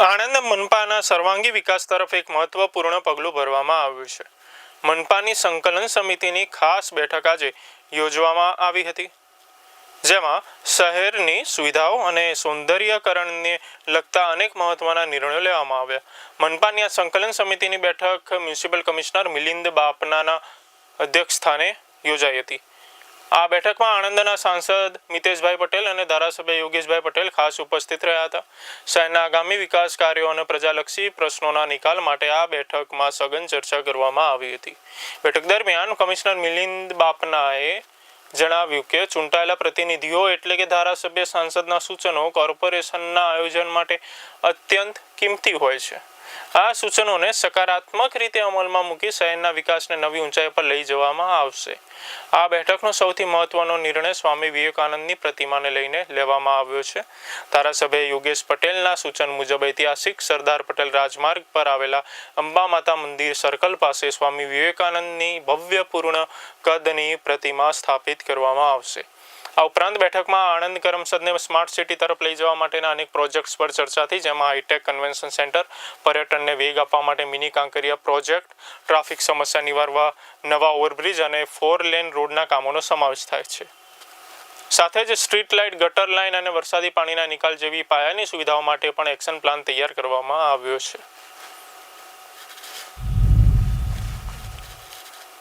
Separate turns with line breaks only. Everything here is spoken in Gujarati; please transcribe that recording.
આણંદ મનપાના સર્વાંગી વિકાસ તરફ એક મહત્વપૂર્ણ પગલું ભરવામાં આવ્યું છે. મનપાની સંકલન સમિતિની ખાસ બેઠક આજે યોજવામાં આવી હતી. જેમાં શહેરની સુવિધાઓ અને સૌંદર્યકરણને લગતા અનેક મહત્વના નિર્ણયો લેવામાં આવ્યા. મનપાની આ સંકલન સમિતિની બેઠક મ્યુનિસિપલ કમિશનર મિલિંદ બાપનાના અધ્યક્ષ સ્થાને યોજાઈ હતી. આ બેઠકમાં આણંદના સાંસદ મિતેશભાઈ પટેલ અને ધારાસભ્ય યોગેશભાઈ પટેલ ખાસ ઉપસ્થિત રહ્યા હતા. શહેરના આગામી વિકાસ કાર્યો અને પ્રજાલક્ષી પ્રશ્નોના નિકાલ માટે આ બેઠકમાં સઘન ચર્ચા કરવામાં આવી હતી. બેઠક દરમિયાન કમિશનર મિલિંદ બાપનાએ જણાવ્યું કે ચૂંટાયેલા પ્રતિનિધિઓ એટલે કે ધારાસભ્ય સાંસદના સૂચનો કોર્પોરેશનના આયોજન માટે અત્યંત કિંમતી હોય છે. આ સૂચનોને સકારાત્મક રીતે અમલમાં મૂકી શહેરના વિકાસને નવી ઊંચાઈ પર લઈ જવામાં આવશે. આ બેઠકનો સૌથી મહત્વનો નિર્ણય સ્વામી વિવેકાનંદની પ્રતિમાને લઈને લેવામાં આવ્યો છે. ધારાસભ્ય યોગેશ પટેલના સૂચન મુજબ ઐતિહાસિક સરદાર પટેલ રાજમાર્ગ પર આવેલા અંબા માતા મંદિર સર્કલ પાસે સ્વામી વિવેકાનંદની ભવ્યપૂર્ણ કદની પ્રતિમા સ્થાપિત કરવામાં આવશે. આ ઉપરાંત બેઠકમાં આણંદ કરમસદને સ્માર્ટ સિટી તરફ લઈ જવા માટેના અનેક પ્રોજેક્ટ્સ પર ચર્ચા થઈ, જેમાં હાઈટેક કન્વેન્શન સેન્ટર પર્યટનને વેગ આપવા માટે મિની કાંકરિયા પ્રોજેક્ટ ટ્રાફિક સમસ્યા નિવારવા નવા ઓવરબ્રિજ અને ફોર લેન રોડના કામોનો સમાવેશ થાય છે. સાથે જ સ્ટ્રીટ લાઇટ ગટર લાઇન અને વરસાદી પાણીના નિકાલ જેવી પાયાની સુવિધાઓ માટે પણ એક્શન પ્લાન તૈયાર કરવામાં આવ્યો છે.